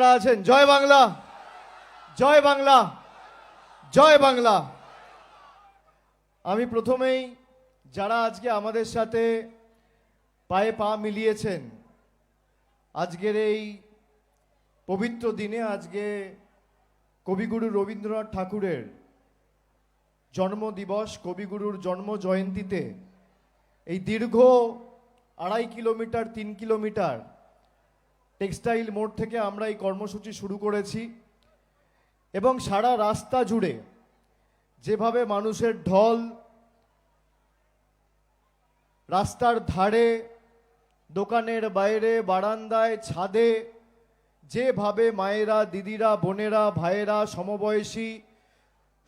যারা আছেন? জয় বাংলা। জয় বাংলা। জয় বাংলা। আমি প্রথমেই যারা আজকে আমাদের সাথে পায়ে পা মিলিয়েছেন, আজকের এই পবিত্র দিনে আজকে কবিগুরু রবীন্দ্রনাথ ঠাকুরের জন্মদিবস, কবিগুরুর জন্ম জয়ন্তীতে এই দীর্ঘ আড়াই কিলোমিটার, তিন কিলোমিটার টেক্সটাইল মোড় থেকে আমরা এই কর্মসূচি শুরু করেছি। এবং সারা রাস্তা জুড়ে যেভাবে মানুষের ঢল, রাস্তার ধারে, দোকানের বাইরে, বারান্দায়, ছাদে, যেভাবে মায়েরা, দিদিরা, বোনেরা, ভাইয়েরা, সমবয়সী,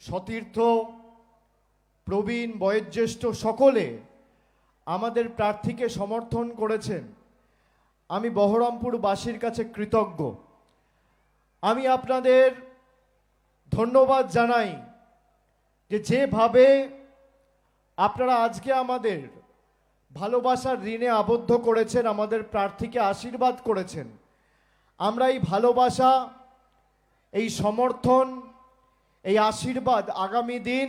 সতীর্থ, প্রবীণ, বয়োজ্যেষ্ঠ সকলে আমাদের প্রার্থীকে সমর্থন করেছেন। আমি বহরমপুরবাসীর কাছে কৃতজ্ঞ। আমি আপনাদের ধন্যবাদ জানাই যে যেভাবে আপনারা আজকে আমাদের ভালোবাসার ঋণে আবদ্ধ করেছেন, আমাদের প্রার্থীকে আশীর্বাদ করেছেন। আমরা এই ভালোবাসা, এই সমর্থন, এই আশীর্বাদ আগামী দিন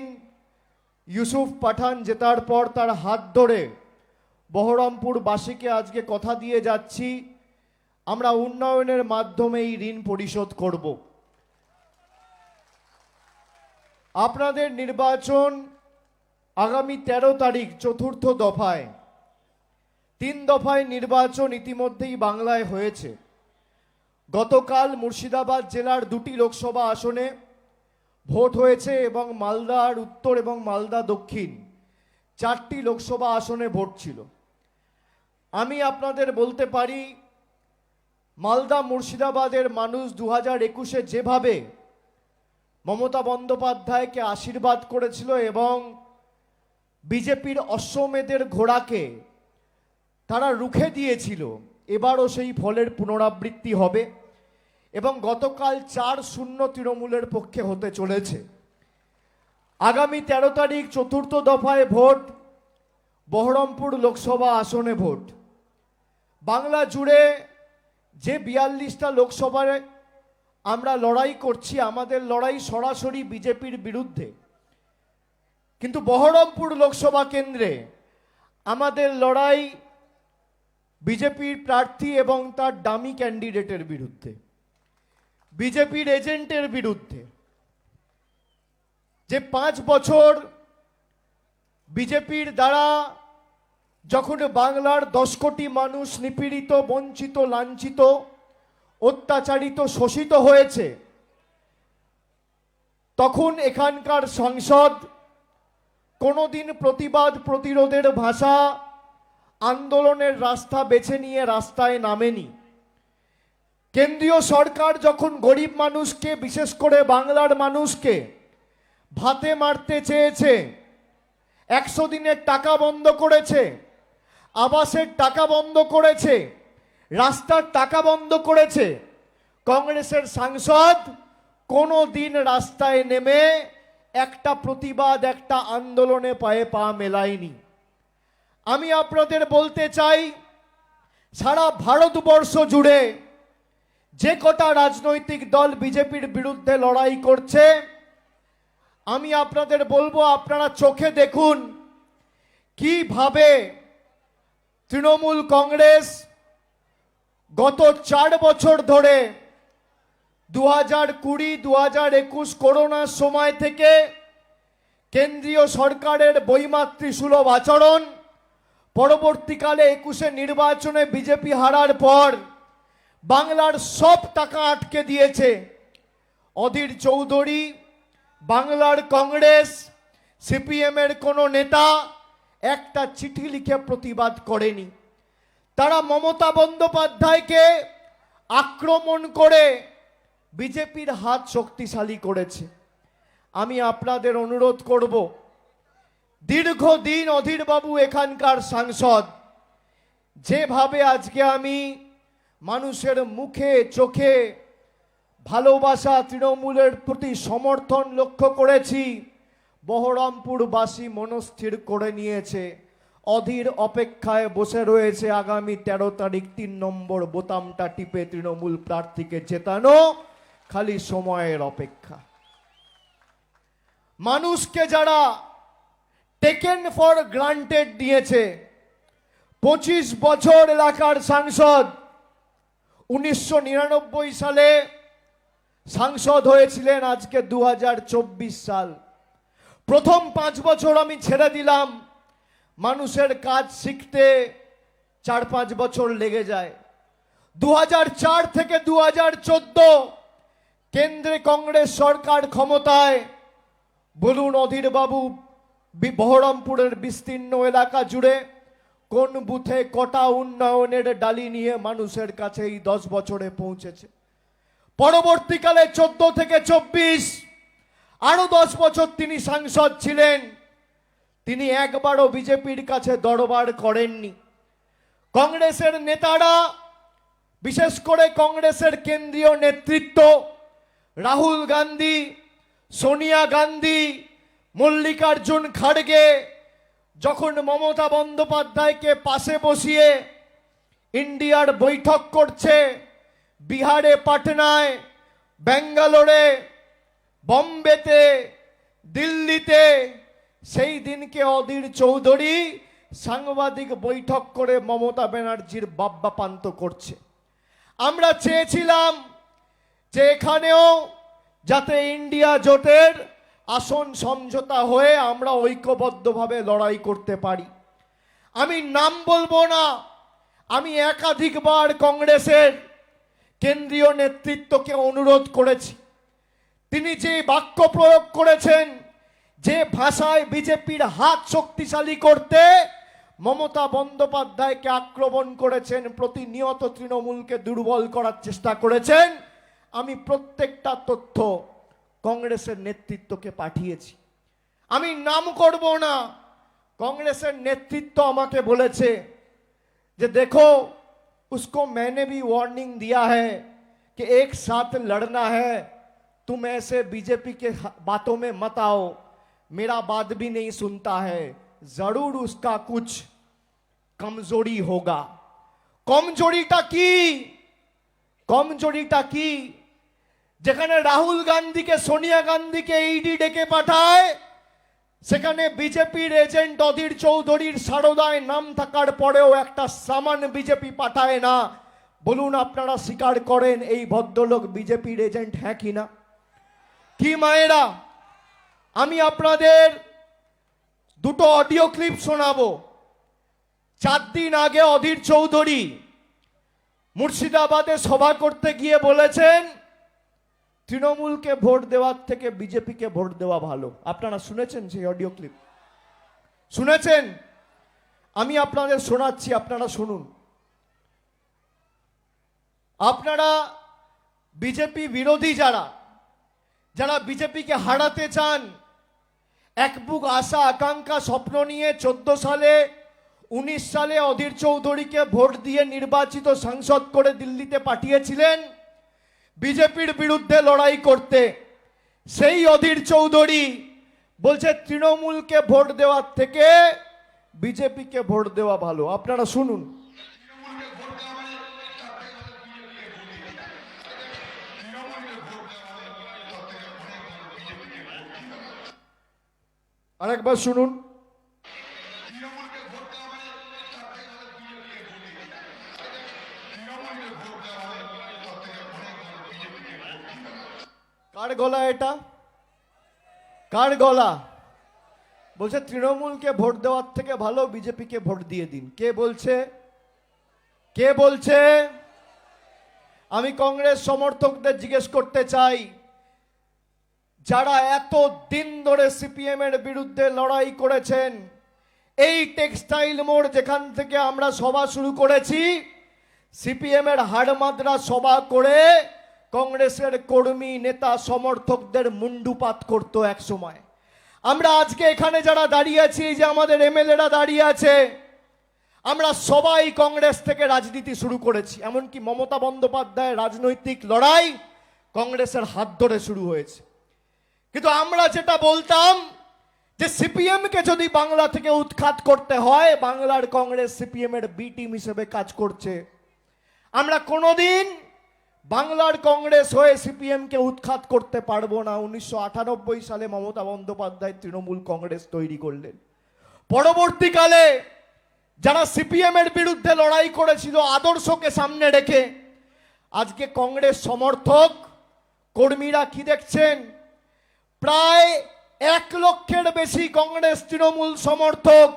ইউসুফ পাঠান জেতার পর তার হাত ধরে বহরমপুরবাসীকে আজকে কথা দিয়ে যাচ্ছি। আমরা উন্নয়নের মাধ্যমে এই ঋণ পরিশোধ করব। আপনাদের নির্বাচন আগামী তেরো তারিখ চতুর্থ দফায়। তিন দফায় নির্বাচন ইতিমধ্যেই বাংলায় হয়েছে। গতকাল মুর্শিদাবাদ জেলার দুটি লোকসভা আসনে ভোট হয়েছে এবং মালদার উত্তর এবং মালদা দক্ষিণ। চারটি লোকসভা আসনে ভোট ছিল। আমি আপনাদের বলতে পারি, মালদা মুর্শিদাবাদের মানুষ দু হাজার একুশে যেভাবে মমতা বন্দ্যোপাধ্যায়কে আশীর্বাদ করেছিল এবং বিজেপির অশ্বমেধের ঘোড়াকে তারা রুখে দিয়েছিল, এবারও সেই ফলের পুনরাবৃত্তি হবে এবং গতকাল চার শূন্য তৃণমূলের পক্ষে হতে চলেছে। আগামী তেরো তারিখ চতুর্থ দফায় ভোট বহরমপুর লোকসভা আসনে ভোট। বাংলা জুড়ে যে বিয়াল্লিশটা লোকসভায় আমরা লড়াই করছি, আমাদের লড়াই সরাসরি বিজেপির বিরুদ্ধে। কিন্তু বহরমপুর লোকসভা কেন্দ্রে আমাদের লড়াই বিজেপির প্রার্থী এবং তার ডামি ক্যান্ডিডেটের বিরুদ্ধে, বিজেপির এজেন্টের বিরুদ্ধে। যে পাঁচ বছর বিজেপির দ্বারা যখন বাংলার দশ কোটি মানুষ নিপীড়িত, বঞ্চিত, লাঞ্ছিত, অত্যাচারিত, শোষিত হয়েছে, তখন এখানকার সংসদ কোনোদিন প্রতিবাদ প্রতিরোধের ভাষা আন্দোলনের রাস্তা বেছে নিয়ে রাস্তায় নামেনি। কেন্দ্রীয় সরকার যখন গরিব মানুষকে, বিশেষ করে বাংলার মানুষকে, ভাতে মারতে চেয়েছে একশো দিনের টাকা বন্ধ করেছে, আবাসের টাকা বন্ধ করেছে, রাস্তার টাকা বন্ধ করেছে। কংগ্রেসের সাংসদ কোনো দিন রাস্তায় নেমে একটা প্রতিবাদ, একটা আন্দোলনে পায়ে পা মেলায়নি। আমি আপনাদের বলতে চাই, সারা ভারতবর্ষ জুড়ে যে কটা রাজনৈতিক দল বিজেপির বিরুদ্ধে লড়াই করছে আমি আপনাদের বলব, আপনারা চোখে দেখুন কীভাবে তৃণমূল কংগ্রেস গত চার বছর ধরে দু হাজার কুড়ি দু হাজার একুশ করোনার সময় থেকে কেন্দ্রীয় সরকারের বৈমাতৃ সুলভ আচরণ, পরবর্তীকালে একুশে নির্বাচনে বিজেপি হারার পর বাংলার সব টাকা আটকে দিয়েছে। অধীর চৌধুরী বাংলার কংগ্রেস, সিপিএমের কোনো নেতা একটা চিঠি লিখে প্রতিবাদ করেনি। তারা মমতা বন্দ্যোপাধ্যায়কে আক্রমণ করে বিজেপির হাত শক্তিশালী করেছে। আমি আপনাদের অনুরোধ করব, দীর্ঘদিন অধীরবাবু এখানকার সাংসদ, যেভাবে আজকে আমি মানুষের মুখে, চোখে ভালোবাসা তৃণমূলের প্রতি সমর্থন লক্ষ্য করেছি। বহরমপুরবাসী মনস্থির করে নিয়েছে। অধীর অপেক্ষায় বসে রয়েছে আগামী তেরো তারিখ তিন নম্বর বোতামটা টিপে তৃণমূল প্রার্থীকে জেতানো। খালি সময়ের অপেক্ষা। মানুষকে যারা টেকেন ফর গ্রান্টেড দিয়েছে, পঁচিশ বছর এলাকার সাংসদ, উনিশশো নিরানব্বই সালে সাংসদ হয়েছিলেন আজকে দু হাজার চব্বিশ সাল। প্রথম পাঁচ বছর আমি ছেড়ে দিলাম। মানুষের কাজ শিখতে চার পাঁচ বছর লেগে যায়। দু হাজার চার থেকে দু হাজার চোদ্দ কেন্দ্রে কংগ্রেস সরকার ক্ষমতায় বলুন অধীর বাবু বহরমপুরের বিস্তীর্ণ এলাকা জুড়ে কোন বুথে কটা উন্নয়নের ডালি নিয়ে মানুষের কাছে এই দশ বছরে পৌঁছেছে? পরবর্তীকালে চোদ্দ থেকে চব্বিশ, আরও দশ বছর তিনি সাংসদ ছিলেন। তিনি একবারও বিজেপির কাছে দরবার করেননি। কংগ্রেসের নেতারা, বিশেষ করে কংগ্রেসের কেন্দ্রীয় নেতৃত্ব, রাহুল গান্ধী, সোনিয়া গান্ধী, মল্লিকার্জুন খাড়গে, যখন মমতা বন্দ্যোপাধ্যায়কে পাশে বসিয়ে ইন্ডিয়ার বৈঠক করছে বিহারে, পাটনায়, ব্যাঙ্গালোরে, বম্বেতে, দিল্লিতে, সেই দিনকে অধীর চৌধুরী সাংবাদিক বৈঠক করে মমতা ব্যানার্জির বাব্বা পান্ত করছে। আমরা চেয়েছিলাম যে এখানেও যাতে ইন্ডিয়া জোটের আসন সমঝোতা হয়ে আমরা ঐক্যবদ্ধভাবে লড়াই করতে পারি। আমি নাম বলব না, আমি একাধিকবার কংগ্রেসের কেন্দ্রীয় নেতৃত্বকে অনুরোধ করেছি। তিনি যে বাক্য প্রয়োগ করেছেন, যে ভাষায় বিজেপির হাত শক্তিশালী করতে মমতা বন্দ্যোপাধ্যায়কে আক্রমণ করেছেন, প্রতিনিয়ত তৃণমূলকে দুর্বল করার চেষ্টা করেছেন, আমি প্রত্যেকটা তথ্য কংগ্রেসের নেতৃত্বকে পাঠিয়েছি। আমি নাম করব না, কংগ্রেসের নেতৃত্ব আমাকে বলেছে যে देखो उसको मैंने भी वार्निंग दिया है कि एक साथ लड़ना है तुम ऐसे बीजेपी के बातों में मत आओ मेरा बात भी नहीं सुनता है जरूर उसका कुछ कमजोरी होगा কমজোরিটা কি কমজোরিটা কি যেখানে রাহুল গান্ধীকে সোনিয়া গান্ধীকে ইডি ডেকে পাঠায় সেখানে বিজেপির এজেন্ট অধীর চৌধুরীর সারদায় নাম থাকার পরেও একটা সামান বিজেপি পাঠায় না। বলুন আপনারা স্বীকার করেন এই ভদ্রলোক বিজেপির এজেন্ট হ্যাঁ কি না? কি মায়েরা, আমি আপনাদের দুটো অডিও ক্লিপ শোনাবো। চার দিন আগে অধীর চৌধুরী মুর্শিদাবাদে সভা করতে গিয়ে বলেছেন তৃণমূলকে ভোট দেওয়ার থেকে বিজেপিকে ভোট দেওয়া ভালো। আপনারা শুনেছেন সেই অডিও ক্লিপ? শুনেছেন? আমি আপনাদের শোনাচ্ছি, আপনারা শুনুন। আপনারা বিজেপি বিরোধী যারা যারা বিজেপিকে হারাতে চান, এক বুক আশা, আকাঙ্ক্ষা, স্বপ্ন নিয়ে চোদ্দ সালে, উনিশ সালে অধীর চৌধুরীকে ভোট দিয়ে নির্বাচিত সাংসদ করে দিল্লিতে পাঠিয়েছিলেন। বিজেপির বিরুদ্ধে লড়াই করতে। সেই অধীর চৌধুরী বলছে, তৃণমূলকে ভোট দেওয়ার থেকে বিজেপিকে ভোট দেওয়া ভালো। আপনারা শুনুন। আরেকবার শুনুন। কার গলা এটা? কার গলা? বলছে, তৃণমূলকে ভোট দেওয়ার থেকে ভালো বিজেপিকে ভোট দিয়ে দিন। কে বলছে? কে বলছে? আমি কংগ্রেস সমর্থকদের জিজ্ঞেস করতে চাই, যারা এত দিন ধরে সিপিএম এর বিরুদ্ধে লড়াই করেছেন, এই টেক্সটাইল মোড় যেখান থেকে আমরা সভা শুরু করেছি, সিপিএম এর হাড়মাদ্রা সভা করে কংগ্রেসের কর্মী নেতা সমর্থকদের মুন্ডুপাত করতো এক সময়। আমরা আজকে এখানে যারা দাঁড়িয়ে আছি যে আমাদের এমএলএরা দাঁড়িয়ে আছে, আমরা সবাই কংগ্রেস থেকে রাজনীতি শুরু করেছি। এমনকি মমতা বন্দ্যোপাধ্যায়ের রাজনৈতিক লড়াই কংগ্রেসের হাত ধরে শুরু হয়েছে। কিন্তু আমরা যেটা বলতাম যে সিপিএম কে যদি বাংলা থেকে উৎখাত করতে হয়, বাংলার কংগ্রেস সিপিএম এর বি টিম হিসেবে কাজ করছে। আমরা কোনোদিন বাংলার কংগ্রেস হয়ে সিপিএম কে উৎখাত করতে পারব না। উনিশশো আটানব্বই সালে মমতা বন্দ্যোপাধ্যায় তৃণমূল কংগ্রেস তৈরি করলেন। পরবর্তীকালে যারা সিপিএম এর বিরুদ্ধে লড়াই করেছিল, আদর্শকে সামনে রেখে আজকে কংগ্রেস সমর্থক, কর্মীরা কি দেখছেন? প্রায় এক লক্ষের বেশি কংগ্রেস তৃণমূল সমর্থক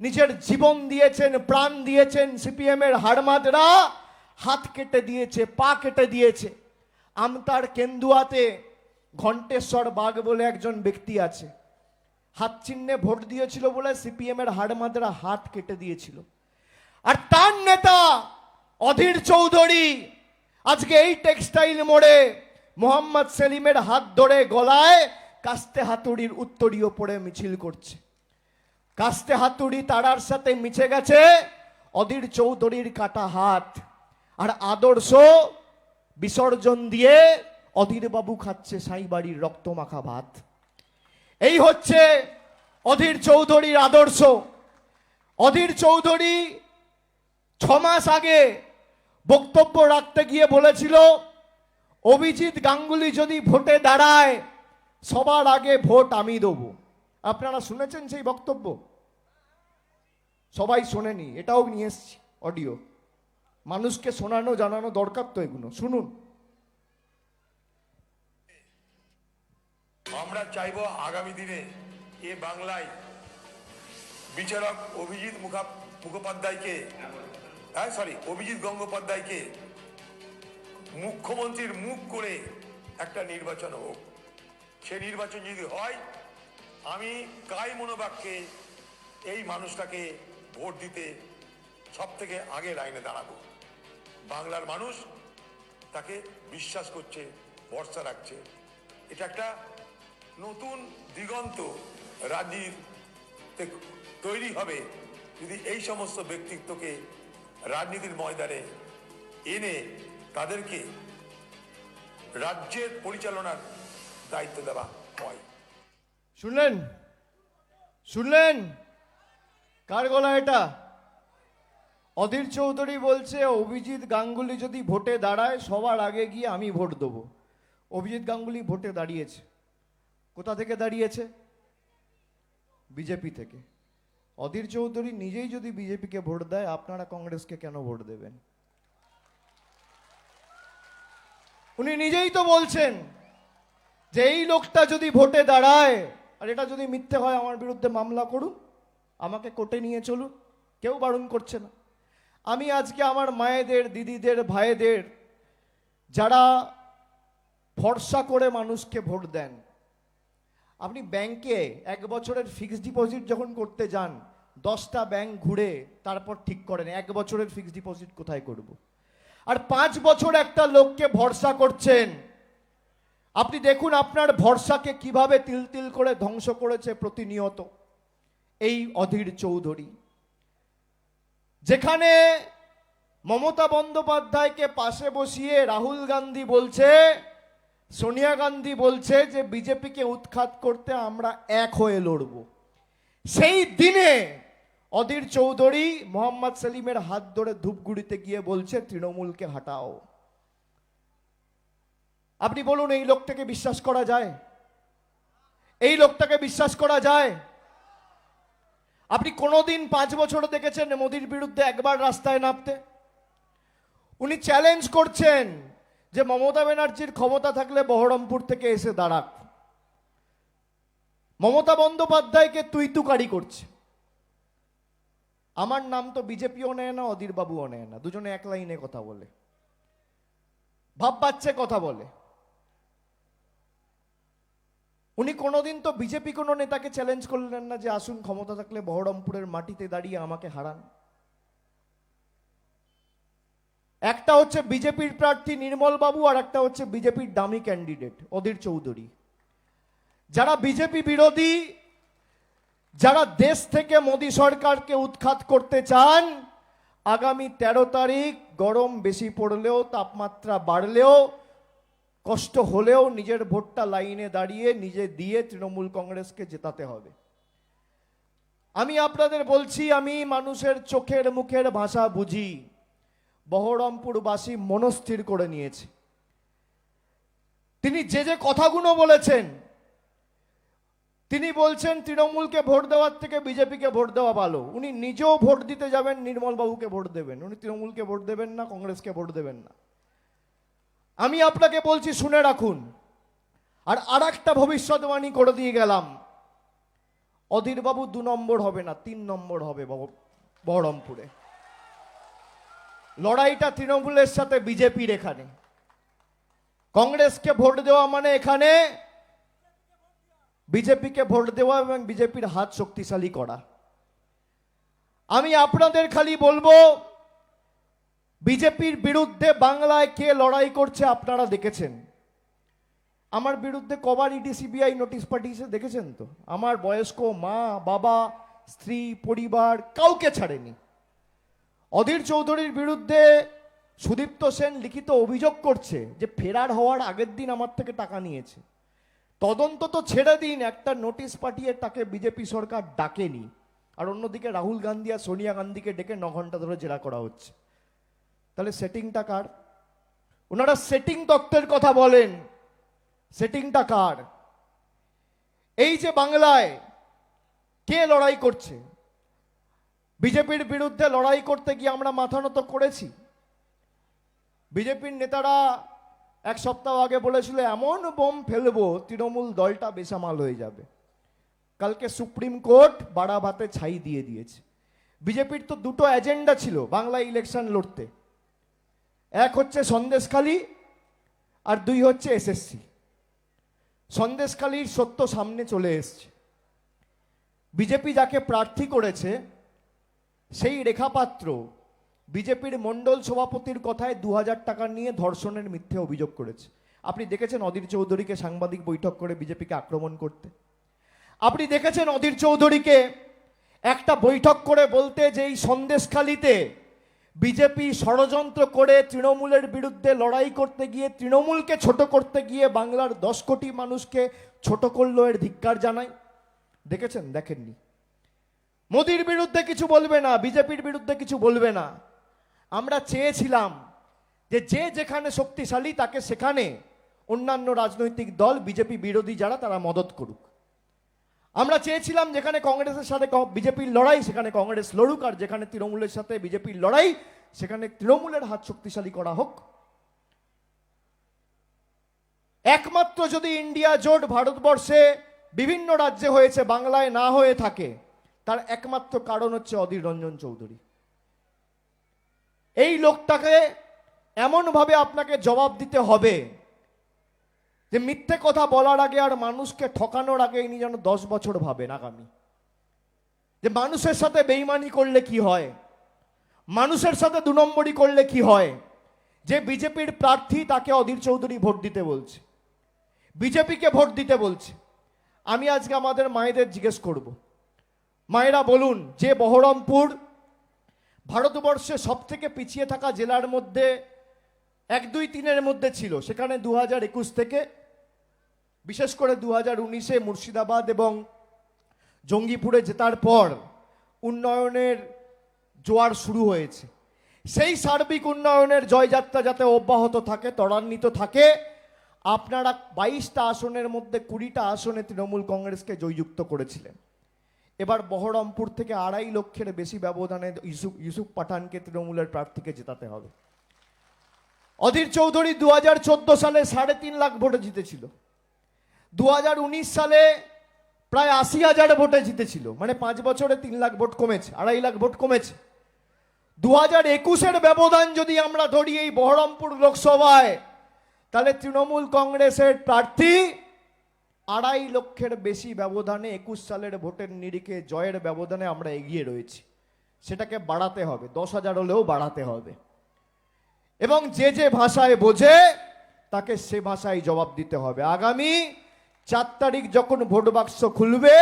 নিজের জীবন দিয়েছেন, প্রাণ দিয়েছেন সিপিএম এর হাড়মাদরা। হাত কেটে দিয়েছে, পা কেটে দিয়েছে। আমতার কেন্দুয়াতে ঘণ্টেশ্বর বাঘ বলে একজন ব্যক্তি আছে। হাত চিহ্নে ভোট দিয়েছিল বলে সিপিএম এর হাড়মাদরা হাত কেটে দিয়েছিল। আর তার নেতা অধীর চৌধুরী, আজকে এই টেক্সটাইল মোড়ে মোহাম্মদ সেলিমের হাত ধরে গলায় কাস্তে হাতুড়ির উত্তরীয় পড়ে মিছিল করছে। কাস্তে হাতুড়ি তারার সাথে মিছে গেছে, অধীর চৌধুরীর কাটা হাত। আর আদর্শ বিসর্জন দিয়ে অধীর বাবু খাচ্ছে সাই বাড়ির রক্তমাখা ভাত। এই হচ্ছে অধীর চৌধুরীর আদর্শ। অধীর চৌধুরী ছ মাস আগে বক্তব্য রাখতে গিয়ে বলেছিল, অভিজিৎ গাঙ্গুলি যদি ভোটে দাঁড়ায়, সবার আগে ভোট আমি দেব। আপনারা শুনেছেন সেই বক্তব্য? সবাই শোনেনি, এটাও নিয়ে এসছি, অডিও। মানুষকে শোনানো, জানানো দরকার তো এগুলো। শুনুন। আমরা চাইব আগামী দিনে এ বাংলায় বিচারক অভিজিৎ মুখা, মুখোপাধ্যায়কে হ্যাঁ সরি অভিজিৎ গঙ্গোপাধ্যায়কে মুখ্যমন্ত্রীর মুখ করে একটা নির্বাচন হোক। সে নির্বাচন যদি হয়, আমি কাই মনোবাক্যে এই মানুষটাকে ভোট দিতে সব থেকে আগে লাইনে দাঁড়াবো। বাংলার মানুষ তাকে বিশ্বাস করছে, ভরসা রাখছে। এটা একটা নতুন দিগন্ত রাজনীতিতে তৈরি হবে যদি এই সমস্ত ব্যক্তিত্বকে রাজনীতির ময়দানে এনে তাদেরকে রাজ্যের পরিচালনার দায়িত্ব দেওয়া হয়। শুনলেন? শুনলেন? কার গলা এটা? অধীর চৌধুরী বলছে, অভিজিৎ গাঙ্গুলি যদি ভোটে দাঁড়ায়, সবার আগে গিয়ে আমি ভোট দেবো। অভিজিৎ গাঙ্গুলি ভোটে দাঁড়িয়েছে। কোথা থেকে দাঁড়িয়েছে? বিজেপি থেকে। অধীর চৌধুরী নিজেই যদি বিজেপিকে ভোট দেয়, আপনারা কংগ্রেসকে কেন ভোট দেবেন? উনি নিজেই তো বলছেন যে, এই লোকটা যদি ভোটে দাঁড়ায়, আর এটা যদি মিথ্যে হয়, আমার বিরুদ্ধে মামলা করুন, আমাকে কোর্টে নিয়ে চলুন, কেউ বারণ করছে না। আমি আজকে আমার মায়েদের, দিদিদের, ভাইদের, যারা ভরসা করে মানুষকে ভোট দেন, আপনি ব্যাংকে এক বছরের ফিক্সড ডিপোজিট যখন করতে যান, দশটা ব্যাংক ঘুরে তারপর ঠিক করেন, এক বছরের ফিক্সড ডিপোজিট কোথায় করব? আর পাঁচ বছর একটা লোককে ভরসা করছেন, আপনি দেখুন আপনার ভরসাকে কীভাবে তিল তিল করে ধ্বংস করেছে প্রতিনিয়ত, এই অধীর চৌধুরী। যেখানে মমতা বন্দ্যোপাধ্যায়কে পাশে বসিয়ে রাহুল গান্ধী বলছে, সোনিয়া গান্ধী বলছে যে বিজেপিকে উৎখাত করতে আমরা এক হয়ে লড়ব। সেই দিনে অধীর চৌধুরী মোহাম্মদ সেলিমের হাত ধরে ধূপগুড়িতে গিয়ে বলছে, তৃণমূলকে হাঁটাও। আপনি বলুন, এই লোকটাকে বিশ্বাস করা যায়? এই লোকটাকে বিশ্বাস করা যায়? আপনি কোনোদিন পাঁচ বছর দেখেছেন মোদির বিরুদ্ধে একবার রাস্তায় নামতে? উনি চ্যালেঞ্জ করছেন যে মমতা ব্যানার্জির ক্ষমতা থাকলে বহরমপুর থেকে এসে দাঁড়াক। মমতা বন্দ্যোপাধ্যায়কে তুই তুকারি করছে। আমার নাম তো বিজেপিও নেয় না অধীর বাবুও নেয় না। দুজনে এক লাইনে কথা বলে। ভাব পাচ্ছে কথা বলে। উনি কোনোদিন তো বিজেপি কোনো নেতাকে চ্যালেঞ্জ করলেন না যে আসুন, ক্ষমতা থাকলে বহরমপুরের মাটিতে দাঁড়িয়ে আমাকে হারান। একটা হচ্ছে বিজেপির প্রার্থী নির্মল বাবু আর একটা হচ্ছে বিজেপির দামি ক্যান্ডিডেট অধীর চৌধুরী। যারা বিজেপি বিরোধী, যারা দেশ থেকে মোদী সরকারকে উৎখাত করতে চান, আগামী তেরো তারিখ গরম বেশি পড়লেও, তাপমাত্রা বাড়লেও কষ্ট হলেও নিজের ভোটটা লাইনে দাঁড়িয়ে নিজে দিয়ে তৃণমূল কংগ্রেসকে জেতাতে হবে। আমি আপনাদের বলছি, আমি মানুষের চোখের মুখের ভাষা বুঝি। বহরমপুরবাসী মনস্থির করে নিয়েছে। তিনি যে যে কথাগুলো বলেছেন, তিনি বলছেন, তৃণমূলকে ভোট দেওয়ার থেকে বিজেপিকে ভোট দেওয়া ভালো। উনি নিজেও ভোট দিতে যাবেন নির্মল বাবুকে ভোট দেবেন। উনি তৃণমূলকে ভোট দেবেন না, কংগ্রেসকে ভোট দেবেন না। আমি আপনাকে বলছি, শুনে রাখুন। আর আর একটা ভবিষ্যৎবাণী করে দিয়ে গেলাম। অধীরবাবু দু নম্বর হবে না, তিন নম্বর হবে বহ- বহরমপুরে। লড়াইটা তৃণমূলের সাথে বিজেপির এখানে। কংগ্রেসকে ভোট দেওয়া মানে এখানে বিজেপিকে ভোট দেওয়া এবং বিজেপির হাত শক্তিশালী করা। আমি আপনাদের খালি বলব বিজেপির বিরুদ্ধে বাংলায় কে লড়াই করছে আপনারা দেখেছেন? আমার বিরুদ্ধে কবার ইডি, সিবিআই নোটিশ পাঠিয়েছে, দেখেছেন তো? আমার বয়স্ক মা, বাবা, স্ত্রী, পরিবার কাউকে ছাড়েনি। অধীর চৌধুরীর বিরুদ্ধে সুদীপ্ত সেন লিখিত অভিযোগ করছে যে ফেরার হওয়ার আগের দিন আমার থেকে টাকা নিয়েছে। তদন্ত তো ছেড়ে দিন, একটা নোটিশ পাঠিয়ে তাকে বিজেপি সরকার ডাকেনি। আর অন্যদিকে রাহুল গান্ধী আর সোনিয়া গান্ধীকে ডেকে ন ঘণ্টা ধরে জেরা করা হচ্ছে। তাহলে সেটিংটা কার? ওনারা সেটিং তত্ত্বের কথা বলেন। সেটিংটা কার? এই যে বাংলায় কে লড়াই করছে? বিজেপির বিরুদ্ধে লড়াই করতে গিয়ে আমরা মাথা নত করেছি। বিজেপির নেতারা এক সপ্তাহ আগে বলেছিল, এমন বোম ফেলব, তৃণমূল দলটা বেসামাল হয়ে যাবে। কালকে সুপ্রিম কোর্ট বাড়া ভাতে ছাই দিয়ে দিয়েছে। বিজেপির তো দুটো এজেন্ডা ছিল বাংলা ইলেকশন লড়তে। এক হচ্ছে সন্দেশখালী আর দুই হচ্ছে এসএসসি। সন্দেশখালীর সত্য সামনে চলে এসছে। বিজেপি যাকে প্রার্থী করেছে, সেই রেখাপাত্র বিজেপির মণ্ডল সভাপতির কথায় দু হাজার টাকা নিয়ে ধর্ষণের মিথ্যে অভিযোগ করেছে। আপনি দেখেছেন অধীর চৌধুরীকে সাংবাদিক বৈঠক করে বিজেপিকে আক্রমণ করতে? আপনি দেখেছেন অধীর চৌধুরীকে একটা বৈঠক করে বলতে যে এই সন্দেশখালিতে বিজেপি ষড়যন্ত্র করে তৃণমূলের বিরুদ্ধে লড়াই করতে গিয়ে তৃণমূলকে ছোট করতে গিয়ে বাংলার দশ কোটি মানুষকে ছোট করল এর ধিক্কার জানায়। দেখেছেন? দেখেননি। মোদির বিরুদ্ধে কিছু বলবে না, বিজেপির বিরুদ্ধে কিছু বলবে না। আমরা চেয়েছিলাম যে যে যেখানে শক্তিশালী তাকে সেখানে অন্যান্য রাজনৈতিক দল, বিজেপি বিরোধী যারা, তারা মদত করুক। আমরা চেয়েছিলাম যেখানে কংগ্রেসের সাথে বিজেপির লড়াই, সেখানে কংগ্রেস লড়ুক, আর যেখানে তৃণমূলের সাথে বিজেপির লড়াই, সেখানে তৃণমূলের হাত শক্তিশালী করা হোক। একমাত্র যদি ইন্ডিয়া জোট ভারতবর্ষে বিভিন্ন রাজ্যে হয়েছে, বাংলায় না হয়ে থাকে, তার একমাত্র কারণ হচ্ছে অধীর রঞ্জন চৌধুরী। এই লোকটাকে এমনভাবে আপনাকে জবাব দিতে হবে যে মিথ্যে কথা বলার আগে আর মানুষকে ঠকানোর আগে ইনি যেন দশ বছর ভাবেন আগামী। যে মানুষের সাথে বেইমানি করলে কি হয়? মানুষের সাথে দু নম্বরই করলে কি হয়? যে বিজেপির প্রার্থী তাকে অধীর চৌধুরী ভোট দিতে বলছে। বিজেপিকে ভোট দিতে বলছে। আমি আজকে আমাদের মায়েদের জিজ্ঞেস করব। মায়েরা বলুন, যে বহরমপুর ভারতবর্ষে সব থেকে পিছিয়ে থাকা জেলার মধ্যে এক, দুই, তিনের মধ্যে ছিল। সেখানে দু হাজার একুশ থেকে, বিশেষ করে দু হাজার উনিশে মুর্শিদাবাদ এবং জঙ্গিপুরে জেতার পর উন্নয়নের জোয়ার শুরু হয়েছে। সেই সার্বিক উন্নয়নের জয়যাত্রা যাতে অব্যাহত থাকে, ত্বরান্বিত থাকে, আপনারা বাইশটা আসনের মধ্যে কুড়িটা আসনে তৃণমূল কংগ্রেসকে জয়যুক্ত করেছিলেন। এবার বহরমপুর থেকে আড়াই লক্ষের বেশি ব্যবধানে ইউসুফ ইউসুফ পাঠানকে তৃণমূলের প্রার্থীকে জেতাতে হবে। অধীর চৌধুরী দু হাজার চোদ্দ সালে সাড়ে তিন লাখ ভোটে জিতেছিল। দু হাজার উনিশ সালে প্রায় আশি হাজার ভোটে জিতেছিল। মানে পাঁচ বছরে তিন লাখ ভোট কমেছে, আড়াই লাখ ভোট কমেছে। দু হাজার একুশের ব্যবধান যদি আমরা ধরি এই বহরমপুর লোকসভায়, তাহলে তৃণমূল কংগ্রেসের প্রার্থী আড়াই লক্ষের বেশি ব্যবধানে একুশ সালের ভোটের নিরিখে জয়ের ব্যবধানে আমরা এগিয়ে রয়েছি। সেটাকে বাড়াতে হবে, দশ হাজার হলেও বাড়াতে হবে। এবং যে যে ভাষায় বোঝে, তাকে সে ভাষায় জবাব দিতে হবে। আগামী চার তারিখ যখন ভোট বাক্স খুলবে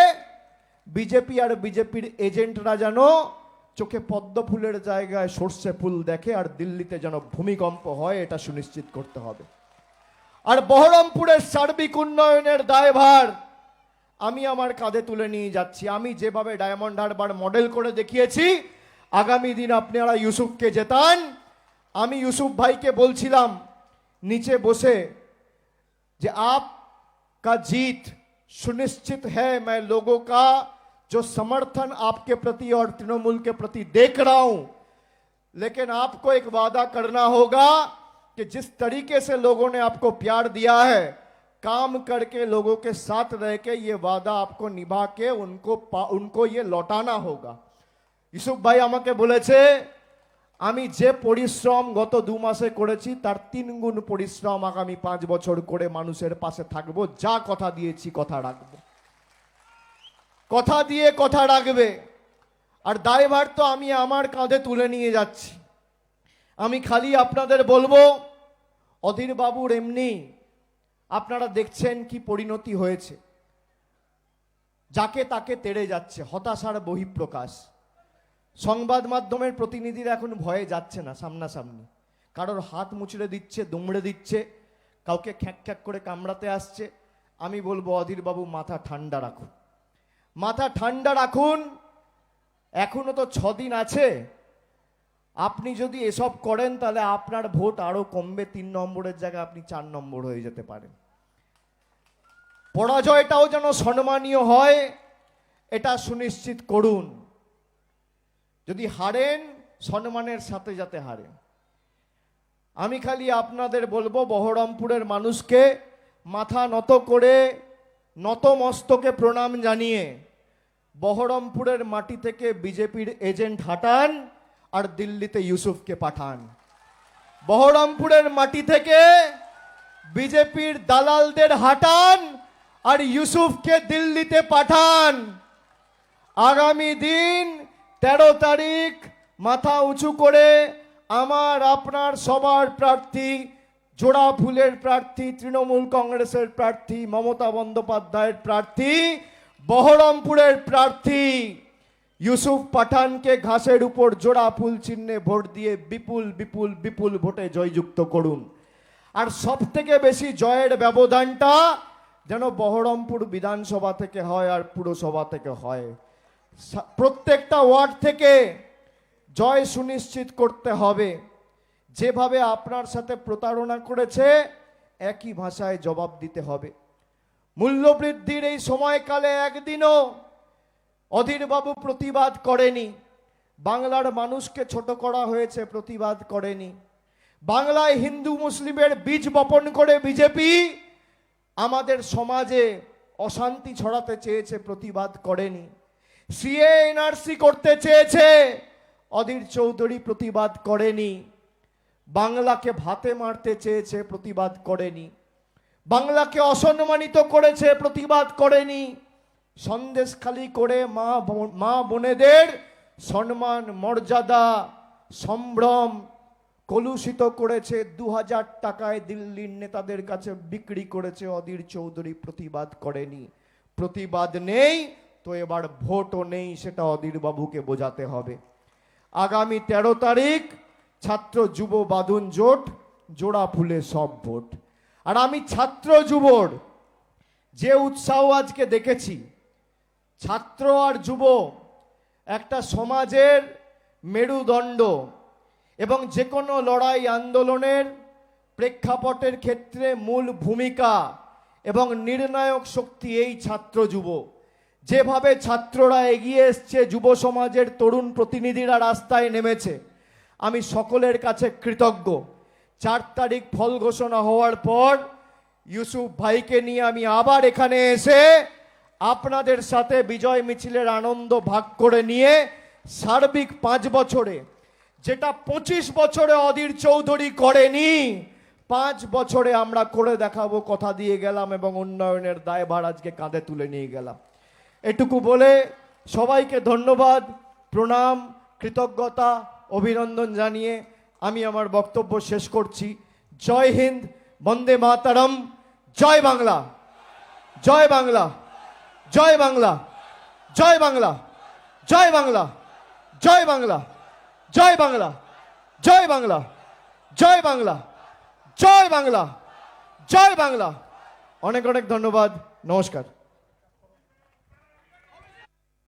বিজেপি আর বিজেপির এজেন্টরা যেন চোখে পদ্ম ফুলের জায়গায় সর্ষে ফুল দেখে আর দিল্লিতে যেন ভূমিকম্প হয়, এটা সুনিশ্চিত করতে হবে। আর বহরমপুরের সার্বিক উন্নয়নের দায়ভার আমি আমার কাঁধে তুলে নিয়ে যাচ্ছি। আমি যেভাবে ডায়মন্ড হারবার মডেল করে দেখিয়েছি, আগামী দিন আপনারা ইউসুফকে জেতান। আমি ইউসুফ ভাইকে বলছিলাম নিচে বসে যে आप का जीत सुनिश्चित है मैं लोगों का जो समर्थन आपके प्रति और तृणमूल के प्रति देख रहा हूं लेकिन आपको एक वादा करना होगा कि जिस तरीके से लोगों ने आपको प्यार दिया है काम करके लोगों के साथ रह के ये वादा आपको निभा के उनको पा- उनको ये लौटाना होगा ইউসুফ ভাই আমাকে বলেছে আমি যে পরিশ্রম গত দু মাসে করেছি, তার তিন গুণ পরিশ্রম আগামী পাঁচ বছর করে মানুষের পাশে থাকব। যা কথা দিয়েছি, কথা রাখব। কথা দিয়ে কথা রাখবে। আর দায়ভার তো আমি আমার কাঁধে তুলে নিয়ে যাচ্ছি। আমি খালি আপনাদের বলব, অধীর বাবুর এমনি আপনারা দেখছেন কি পরিণতি হয়েছে। যাকে তাকে তেড়ে যাচ্ছে, হতাশার বহিঃপ্রকাশ। সংবাদ মাধ্যমের প্রতিনিধিরা এখন ভয়ে যাচ্ছে না, সামনাসামনি। কারোর হাত মুচড়ে দিচ্ছে, দুমড়ে দিচ্ছে, কাউকে খ্যাক খ্যাক করে কামড়াতে আসছে। আমি বলব, অধীরবাবু, মাথা ঠান্ডা রাখুন। মাথা ঠান্ডা রাখুন, এখনও তো ছদিন আছে। আপনি যদি এসব করেন, তাহলে আপনার ভোট আরও কমবে, তিন নম্বরের জায়গায় আপনি চার নম্বর হয়ে যেতে পারেন। পরাজয়টাও যেন সম্মানীয় হয়, এটা সুনিশ্চিত করুন। যদি হারেন সম্মানের সাথে যাতে হারেন। আমি খালি আপনাদের বলব, বহরমপুরের মানুষকে মাথা নত করে, নত মস্তকে প্রণাম জানিয়ে বহরমপুরের মাটি থেকে বিজেপির এজেন্ট হাঁটান আর দিল্লিতে ইউসুফকে পাঠান। বহরমপুরের মাটি থেকে বিজেপির দালালদের হাঁটান আর ইউসুফকে দিল্লিতে পাঠান। আগামী দিন তেরো তারিখ মাথা উঁচু করে আমার, আপনার, সবার প্রার্থী, জোড়া ফুলের প্রার্থী, তৃণমূল কংগ্রেসের প্রার্থী, মমতা বন্দ্যোপাধ্যায়ের প্রার্থী, বহরমপুরের প্রার্থী ইউসুফ পাঠানকে ঘাসের উপর জোড়া ফুল চিহ্নে ভোট দিয়ে বিপুল বিপুল বিপুল ভোটে জয়যুক্ত করুন। আর সব থেকে বেশি জয়ের ব্যবধানটা যেন বহরমপুর বিধানসভা থেকে হয় আর পুরসভা থেকে হয়। প্রত্যেকটা ওয়ার্ড থেকে জয় সুনিশ্চিত করতে হবে। যেভাবে আপনার সাথে প্রতারণা করেছে, একই ভাষায় জবাব দিতে হবে। মূল্যবৃদ্ধির এই সময়কালে একদিনও অধীরবাবু প্রতিবাদ করেনি। বাংলার মানুষকে ছোট করা হয়েছে, প্রতিবাদ করেনি। বাংলায় হিন্দু মুসলিমের বীজ বপন করে বিজেপি আমাদের সমাজে অশান্তি ছড়াতে চেয়েছে, প্রতিবাদ করেনি। সিএ এনআরসি করতে চেয়েছে। অধীর চৌধুরী প্রতিবাদ করেনি। বাংলাকে ভাতে মারতে চেয়েছে, প্রতিবাদ করেনি। বাংলাকে অসম্মানিত করেছে, প্রতিবাদ করেনি। সন্দেশখালি করে মা মা বোনেদের সম্মান, মর্যাদা, সম্ভ্রম কলুষিত করেছে। দু হাজার টাকায় দিল্লির নেতাদের কাছে বিক্রি করেছে। অধীর চৌধুরী প্রতিবাদ করেনি। প্রতিবাদ নেই। তো এবার ভোটও নেই সেটা অধীর বাবুকে বোঝাতে হবে। আগামী তেরো তারিখ ছাত্র যুব বাদুন জোট, জোড়া ফুলে সব ভোট। আর আমি ছাত্র যুবর যে উৎসাহ আজকে দেখেছি, ছাত্র আর যুব একটা সমাজের মেরুদণ্ড এবং যে কোনো লড়াই আন্দোলনের প্রেক্ষাপটের ক্ষেত্রে মূল ভূমিকা এবং নির্ণায়ক শক্তি এই ছাত্র যুব। যেভাবে ছাত্ররা এগিয়ে এসছে, যুব সমাজের তরুণ প্রতিনিধিরা রাস্তায় নেমেছে। আমি সকলের কাছে কৃতজ্ঞ। চার তারিখ ফল ঘোষণা হওয়ার পর ইউসুফ ভাইকে নিয়ে আমি আবার এখানে এসে আপনাদের সাথে বিজয় মিছিলের আনন্দ ভাগ করে নিয়ে সার্বিক পাঁচ বছরে, যেটা পঁচিশ বছরে অধীর চৌধুরী করেনি, পাঁচ বছরে আমরা করে দেখাবো, কথা দিয়ে গেলাম এবং উন্নয়নের দায়ভার আজকে কাঁধে তুলে নিয়ে গেলাম। এটুকু বলে সবাইকে ধন্যবাদ প্রণাম কৃতজ্ঞতা অভিনন্দন জানিয়ে আমি আমার বক্তব্য শেষ করছি জয় হিন্দ বন্দে মাতারম জয় বাংলা জয় বাংলা জয় বাংলা জয় বাংলা জয় বাংলা জয় বাংলা জয় বাংলা জয় বাংলা জয় বাংলা জয় বাংলা জয় বাংলা অনেক অনেক ধন্যবাদ নমস্কার